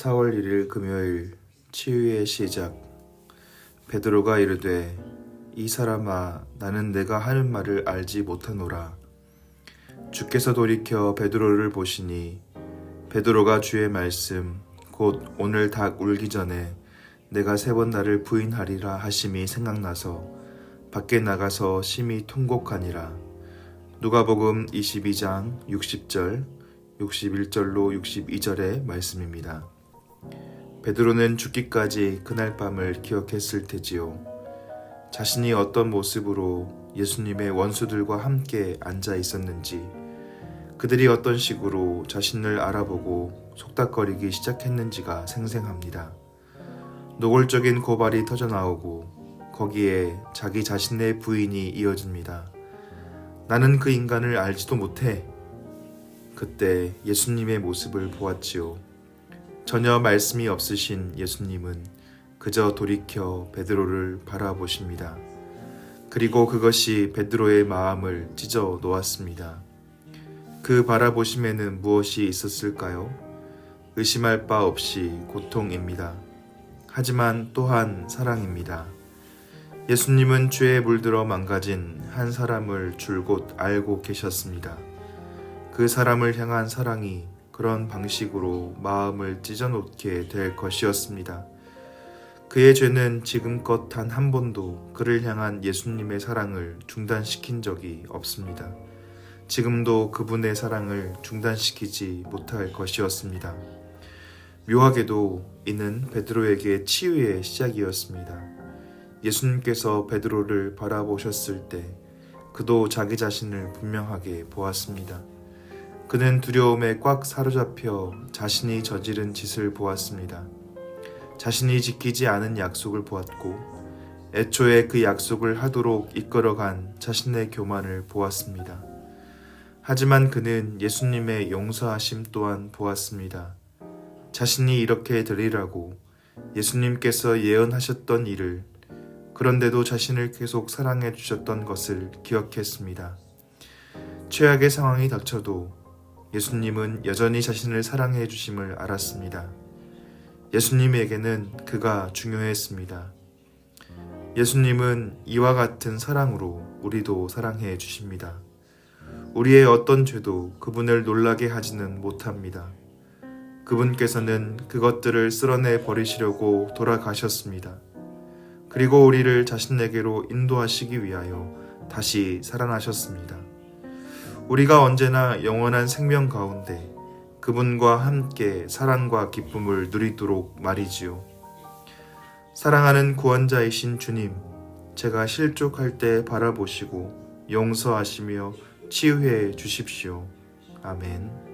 4월 1일 금요일 치유의 시작. 베드로가 이르되 이 사람아 나는 내가 하는 말을 알지 못하노라. 주께서 돌이켜 베드로를 보시니 베드로가 주의 말씀 곧 오늘 닭 울기 전에 내가 세 번 나를 부인하리라 하심이 생각나서 밖에 나가서 심히 통곡하니라. 누가복음 22장 60절 61절로 62절의 말씀입니다. 베드로는 죽기까지 그날 밤을 기억했을 테지요. 자신이 어떤 모습으로 예수님의 원수들과 함께 앉아 있었는지, 그들이 어떤 식으로 자신을 알아보고 속닥거리기 시작했는지가 생생합니다. 노골적인 고발이 터져나오고 거기에 자기 자신의 부인이 이어집니다. 나는 그 인간을 알지도 못해. 그때 예수님의 모습을 보았지요. 전혀 말씀이 없으신 예수님은 그저 돌이켜 베드로를 바라보십니다. 그리고 그것이 베드로의 마음을 찢어 놓았습니다. 그 바라보심에는 무엇이 있었을까요? 의심할 바 없이 고통입니다. 하지만 또한 사랑입니다. 예수님은 죄에 물들어 망가진 한 사람을 줄곧 알고 계셨습니다. 그 사람을 향한 사랑이 그런 방식으로 마음을 찢어놓게 될 것이었습니다. 그의 죄는 지금껏 단 한 번도 그를 향한 예수님의 사랑을 중단시킨 적이 없습니다. 지금도 그분의 사랑을 중단시키지 못할 것이었습니다. 묘하게도 이는 베드로에게 치유의 시작이었습니다. 예수님께서 베드로를 바라보셨을 때 그도 자기 자신을 분명하게 보았습니다. 그는 두려움에 꽉 사로잡혀 자신이 저지른 짓을 보았습니다. 자신이 지키지 않은 약속을 보았고 애초에 그 약속을 하도록 이끌어간 자신의 교만을 보았습니다. 하지만 그는 예수님의 용서하심 또한 보았습니다. 자신이 이렇게 되리라고 예수님께서 예언하셨던 일을 그런데도 자신을 계속 사랑해 주셨던 것을 기억했습니다. 최악의 상황이 닥쳐도 예수님은 여전히 자신을 사랑해 주심을 알았습니다. 예수님에게는 그가 중요했습니다. 예수님은 이와 같은 사랑으로 우리도 사랑해 주십니다. 우리의 어떤 죄도 그분을 놀라게 하지는 못합니다. 그분께서는 그것들을 쓸어내 버리시려고 돌아가셨습니다. 그리고 우리를 자신에게로 인도하시기 위하여 다시 살아나셨습니다. 우리가 언제나 영원한 생명 가운데 그분과 함께 사랑과 기쁨을 누리도록 말이지요. 사랑하는 구원자이신 주님, 제가 실족할 때 바라보시고 용서하시며 치유해 주십시오. 아멘.